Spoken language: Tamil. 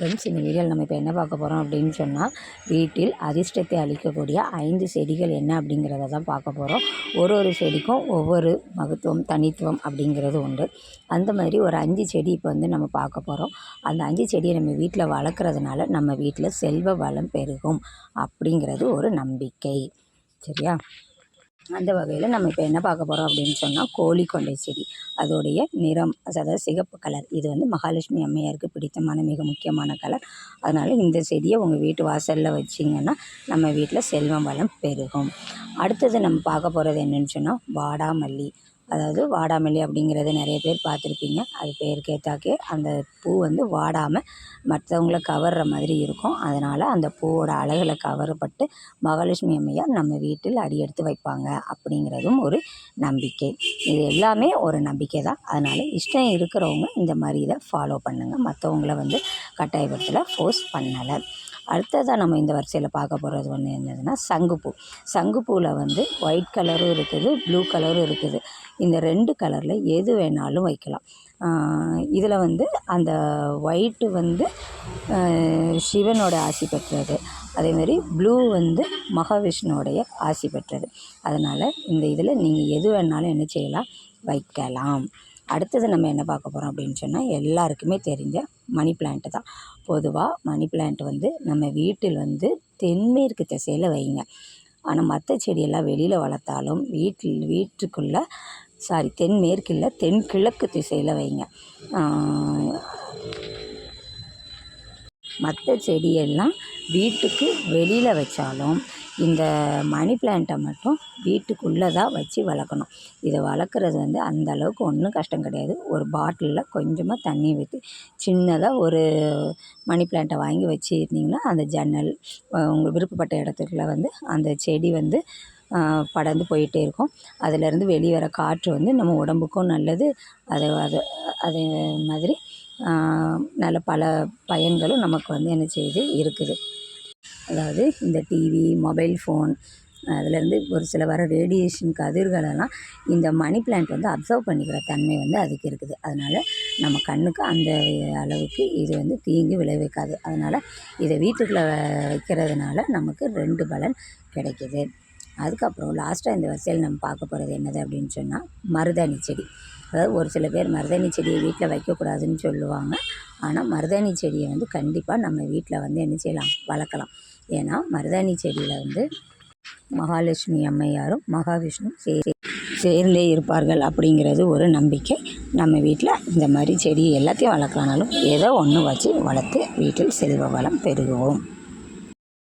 ஃப்ரெண்ட்ஸ் இந்த வீடியோவில் நம்ம இப்போ என்ன பார்க்க போகிறோம் அப்படின்னு சொன்னால் வீட்டில் அதிர்ஷ்டத்தை அளிக்கக்கூடிய ஐந்து செடிகள் என்ன அப்படிங்கிறத தான் பார்க்க போகிறோம் ஒரு ஒரு செடிக்கும் ஒவ்வொரு மகத்துவம் தனித்துவம் அப்படிங்கிறது உண்டு. அந்த மாதிரி ஒரு அஞ்சு செடி இப்போ வந்து நம்ம பார்க்க போகிறோம் அந்த அஞ்சு செடியை நம்ம வீட்டில் வளர்க்குறதுனால நம்ம வீட்டில் செல்வ வளம் பெருகும் அப்படிங்கிறது ஒரு நம்பிக்கை. சரியா? அந்த வகையில் நம்ம இப்போ என்ன பார்க்க போகிறோம் அப்படின்னு சொன்னால் கோழிக்கொண்டை செடி. அதோடைய நிறம் அதாவது சிகப்பு கலர் இது வந்து மகாலட்சுமி அம்மையாருக்கு பிடித்தமான மிக முக்கியமான கலர் அதனால் இந்த செடியை உங்கள் வீட்டு வாசலில் வச்சிங்கன்னா நம்ம வீட்டில் செல்வம் வளம் பெருகும். அடுத்தது நம்ம பார்க்க போகிறது என்னென்னு சொன்னால் வாடாமல்லி. அதாவது வாடாமல்லி அப்படிங்கிறத நிறைய பேர் பார்த்துருப்பீங்க. அது பேருக்கு அந்த பூ வந்து வாடாமல் மற்றவங்கள கவர்ற மாதிரி இருக்கும். அதனால் அந்த பூவோட அழகில் கவரப்பட்டு மகாலட்சுமி அம்மையார் நம்ம வீட்டில் அடியெடுத்து வைப்பாங்க அப்படிங்கிறதும் ஒரு நம்பிக்கை. இது எல்லாமே ஒரு நம்பிக்கை தான். அதனால் இஷ்டம் இருக்கிறவங்க இந்த மாதிரி இதை ஃபாலோ பண்ணுங்கள் மற்றவங்கள வந்து கட்டாயப்படுத்தலை ஃபோர்ஸ் பண்ணலை. அடுத்ததாக நம்ம இந்த வரிசையில் பார்க்க போகிறது ஒன்று என்னதுன்னா சங்குப்பூ. சங்குப்பூவில் வந்து ஒயிட் கலரும் இருக்குது ப்ளூ கலரும் இருக்குது. இந்த ரெண்டு கலரில் எது வேணாலும் வைக்கலாம். இதில் வந்து அந்த ஒயிட்டு வந்து சிவனோட ஆசி பெற்றது. அதேமாரி ப்ளூ வந்து மகாவிஷ்ணுவோடைய ஆசி பெற்றது. அதனால் இந்த இதில் நீங்கள் எது வேணாலும் என்ன செய்யலாம்? வைக்கலாம். அடுத்தது நம்ம என்ன பார்க்க போகிறோம் அப்படின்னு சொன்னால் எல்லாருக்குமே தெரிஞ்ச மணி பிளான்ட்டு தான். பொதுவாக மணி பிளான்ட் வந்து நம்ம வீட்டில் வந்து தென்மேற்கு திசையில் வைங்க. ஆனால் மற்ற செடியெல்லாம் வெளியில் வளர்த்தாலும் வீட்டில் வீட்டுக்குள்ளே சாரி தென்மேற்கு இல்லை தென்கிழக்கு திசையில் வைங்க. மற்ற செடியெல்லாம் வீட்டுக்கு வெளியில் வச்சாலும் இந்த மணி பிளான்ட்டை மட்டும் வீட்டுக்குள்ளே தான் வச்சு வளர்க்கணும். இதை வளர்க்குறது வந்து அந்த அளவுக்கு ஒன்றும் கஷ்டம் கிடையாது. ஒரு பாட்டிலில் கொஞ்சமாக தண்ணி ஊற்றி சின்னதாக ஒரு மணி பிளான்ட்டை வாங்கி வச்சுருந்தீங்கன்னா அந்த ஜன்னல் உங்கள் விருப்பப்பட்ட இடத்துக்குள்ள வந்து அந்த செடி வந்து படர்ந்து போயிட்டே இருக்கும். அதிலேருந்து வெளியே வர காற்று வந்து நம்ம உடம்புக்கும் நல்லது. அது அது அதே மாதிரி நல்ல பல பயன்களும் நமக்கு வந்து என்ன செய்யுது? இருக்குது. அதாவது இந்த டிவி மொபைல் ஃபோன் அதுலேருந்து ஒரு சில வர ரேடியேஷன் கதிர்களெல்லாம் இந்த மணி பிளான்ட் வந்து அப்சர்வ் பண்ணிக்கிற தன்மை வந்து அதுக்கு இருக்குது. அதனால் நம்ம கண்ணுக்கு அந்த அளவுக்கு இது வந்து தீங்கு விளைவிக்காது. அதனால் இதை வீட்டுக்குள்ளே வைக்கிறதுனால நமக்கு ரெண்டு பலன் கிடைக்கிது. அதுக்கப்புறம் லாஸ்ட்டாக இந்த வரிசையில் நம்ம பார்க்க போகிறது என்னது அப்படின்னு சொன்னால் மருதாணி செடி. அதாவது ஒரு சில பேர் மருதாணி செடியை வீட்டில் வைக்கக்கூடாதுன்னு சொல்லுவாங்க. ஆனால் மருதாணி செடியை வந்து கண்டிப்பாக நம்ம வீட்டில் வந்து என்ன செய்யலாம்? வளர்க்கலாம். ஏன்னா மருதாணி செடியில் வந்து மகாலட்சுமி அம்மையாரும் மகாவிஷ்ணு சே சேர்ந்தே இருப்பார்கள் அப்படிங்கிறது ஒரு நம்பிக்கை. நம்ம வீட்டில் இந்த மாதிரி செடி எல்லாத்தையும் வளர்க்கலனாலும் ஏதோ ஒன்று வச்சு வளர்த்து வீட்டில் செல்வ வளம் பெருகுவோம்